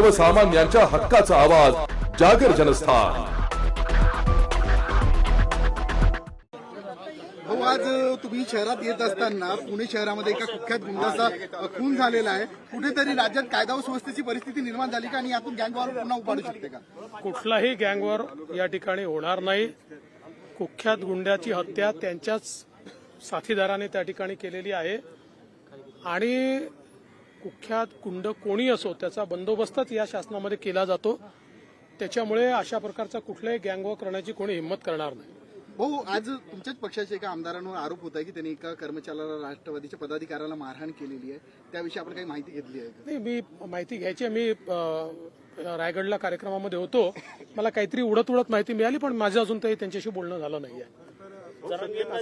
सर्वसामान्यांच्या हक्काचा आवाज जागर जनस्थान. भाऊ आज तुम्ही शहरात येत असताना पुणे शहरामध्ये एका कुख्यात गुंडाचा खून झालेला आहे. कुठेतरी राज्यात कायदा व सुव्यवस्थेची परिस्थिती निर्माण झाली का आणि यातून गँगवॉर पुन्हा उभारू शकते का? कुठलाही गँगवर या ठिकाणी होणार नाही. कुख्यात गुंड्याची हत्या त्यांच्याच साथीदाराने त्या ठिकाणी केलेली आहे. आणि कुख्यात गुंड कोणी असो त्याचा बंदोबस्तच या शासनामध्ये केला जातो. त्याच्यामुळे अशा प्रकारचा कुठलाही गँगवॉर करण्याची कोणी हिंमत करणार नाही. भाऊ आज तुमच्याच पक्षाच्या एका आमदारांवर आरोप होत आहे की त्यांनी एका कर्मचाऱ्याला राष्ट्रवादीच्या पदाधिकाऱ्याला मारहाण केलेली आहे. त्याविषयी आपण काही माहिती घेतली आहे का? नाही मी माहिती घ्यायची आहे. मी रायगडला कार्यक्रमामध्ये होतो. मला काहीतरी उडत उडत माहिती मिळाली पण माझं अजून काही त्यांच्याशी बोलणं झालं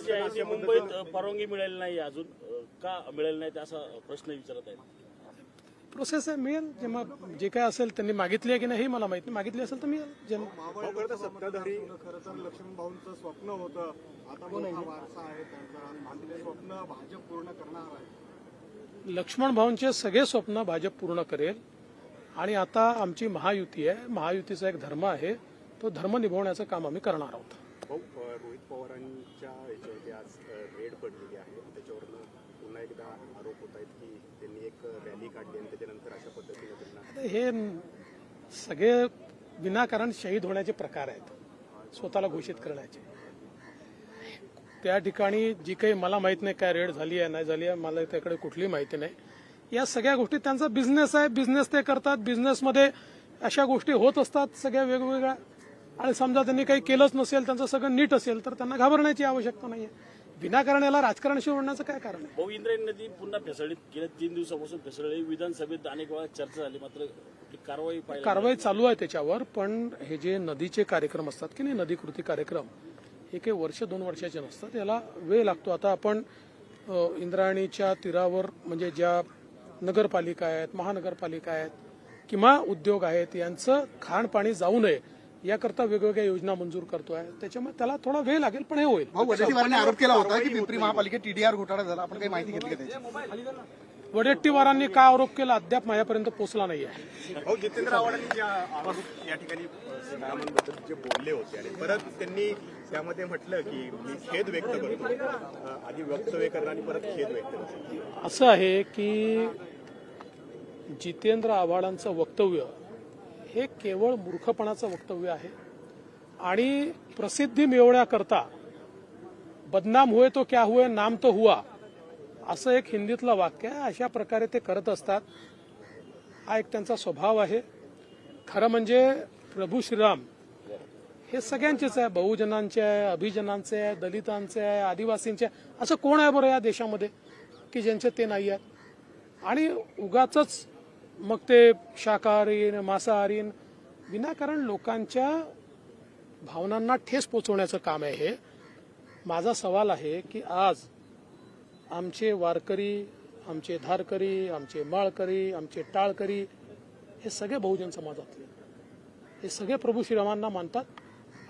जे आहे ते मुंबईत परवानगी मिळाली नाही अजून. का मिळेल नाही असा प्रश्न विचारत आहेत. प्रोसेस आहे मिळेल. जेव्हा जे काय असेल त्यांनी मागितली आहे की नाही हे मला माहिती नाही. मागितली असेल तर खरं सत्ताधारी खरं तर लक्ष्मण भाऊंचं स्वप्न होतं. आता मोठा वारसा आहे त्यांचा आणि ते स्वप्न भाजप पूर्ण करणार आहे. लक्ष्मण भाऊंचे सगळे स्वप्न भाजप पूर्ण करेल. आणि आता आमची महायुती आहे. महायुतीचा एक धर्म आहे. तो धर्म निभवण्याचं काम आम्ही करणार आहोत. रोहित पवारांच्या याच्यावरती आज रेड पडलेली आहे. त्याच्यावरनं पुन्हा एकदा आरोप होत आहेत की त्यांनी एक रॅली काढली आणि त्याच्यानंतर अशा पद्धतीने त्यांना हे सगळे विनाकारण शहीद होण्याचे प्रकार आहेत. स्वतःला घोषित करण्याचे. त्या ठिकाणी जी काही मला माहीत नाही काय रेड झाली आहे नाही झाली आहे मला त्याकडे कुठली माहिती नाही. या सगळ्या गोष्टी त्यांचा बिझनेस आहे बिझनेस ते करतात बिझनेसमध्ये अशा गोष्टी होत असतात सगळ्या वेगवेगळ्या. आणि समजा त्यांनी काही केलंच नसेल त्यांचं सगळं नीट असेल तर त्यांना घाबरण्याची आवश्यकता नाही आहे विनाकारण याला राजकारणाशी ओढण्याचं काय कारण आहे? भाऊ इंद्रायणी नदी पुन्हा फेसळीत गेल्या तीन दिवसापासून फेसळली. विधानसभेत अनेक वेळा चर्चा झाली. मात्र कारवाई कारवाई चालू आहे त्याच्यावर पण हे जे नदीचे कार्यक्रम असतात की नाही नदी कृती कार्यक्रम हे काही वर्ष दोन वर्षाचे नसतात. याला वेळ लागतो. आता आपण इंद्रायणीच्या तीरावर म्हणजे ज्या नगरपालिका आहेत महानगरपालिका आहेत किंवा उद्योग आहेत यांचं खाण पाणी जाऊ नये. याकरता वेगवेगळ्या योजना मंजूर करतोय. त्याच्यामुळे त्याला थोडा वेळ लागेल पण हे होईल. वडेट्टीवारांनी आरोप केला होता की पिंपरी महापालिकेत टीडीआर घोटाळा झाला. आपण काही माहिती घेतली वडेट्टीवारांनी का आरोप केला अद्याप माझ्यापर्यंत पोहोचला नाही आहे भाऊ जितेंद्र आव्हाडांनी ज्या आरोप या ठिकाणी सीतारामनबद्दल जे बोलले होते आणि परत त्यांनी त्यामध्ये म्हटलं की मी खेद व्यक्त करतो. आधी वक्तव्य करणं आणि परत खेद व्यक्त असं आहे की जितेंद्र आव्हाडांचं वक्तव्य हे केवळ मूर्खपणाचं वक्तव्य आहे. आणि प्रसिद्धी मिळवण्याकरता बदनाम हुए तो क्या हुए नाम तो हुआ असं एक हिंदीतलं वाक्य आहे. अशा प्रकारे ते करत असतात. हा एक त्यांचा स्वभाव आहे. खरं म्हणजे प्रभू श्रीराम हे सगळ्यांचेच आहे. बहुजनांचे आहे अभिजनांचे आहे दलितांचे आहे आदिवासींचे आहे. असं कोण आहे बरं या देशामध्ये की ज्यांचे ते नाही आहेत? आणि उगाच मग ते शाकाहारीन मांसाहारीन विनाकारण लोकांच्या भावनांना ठेस पोचवण्याचं काम आहे हे. माझा सवाल आहे की आज आमचे वारकरी आमचे धारकरी आमचे माळकरी आमचे टाळकरी हे सगळे बहुजन समाजातले. हे सगळे प्रभू श्रीरामांना मानतात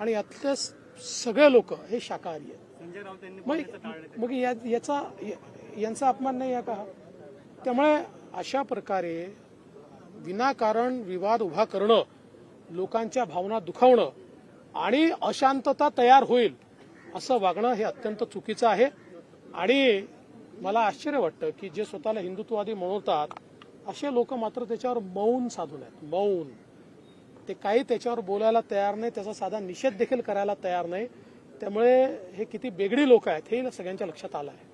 आणि यातले सगळे लोक हे शाकाहारी आहेत. मग याचा यांचा अपमान नाही आहे का? त्यामुळे अशा प्रकारे विनाकारण विवाद उभा करणं लोकांच्या भावना दुखावणं आणि अशांतता तयार होईल असं वागणं हे अत्यंत चुकीचं आहे. आणि मला आश्चर्य वाटतं की जे स्वतःला हिंदुत्ववादी म्हणवतात असे लोक मात्र त्याच्यावर मौन साधून आहेत. मौन. ते काही त्याच्यावर बोलायला तयार नाही त्याचा साधा निषेध देखील करायला तयार नाही. त्यामुळे हे किती बेगडी लोक आहेत हे सगळ्यांच्या लक्षात आलं आहे.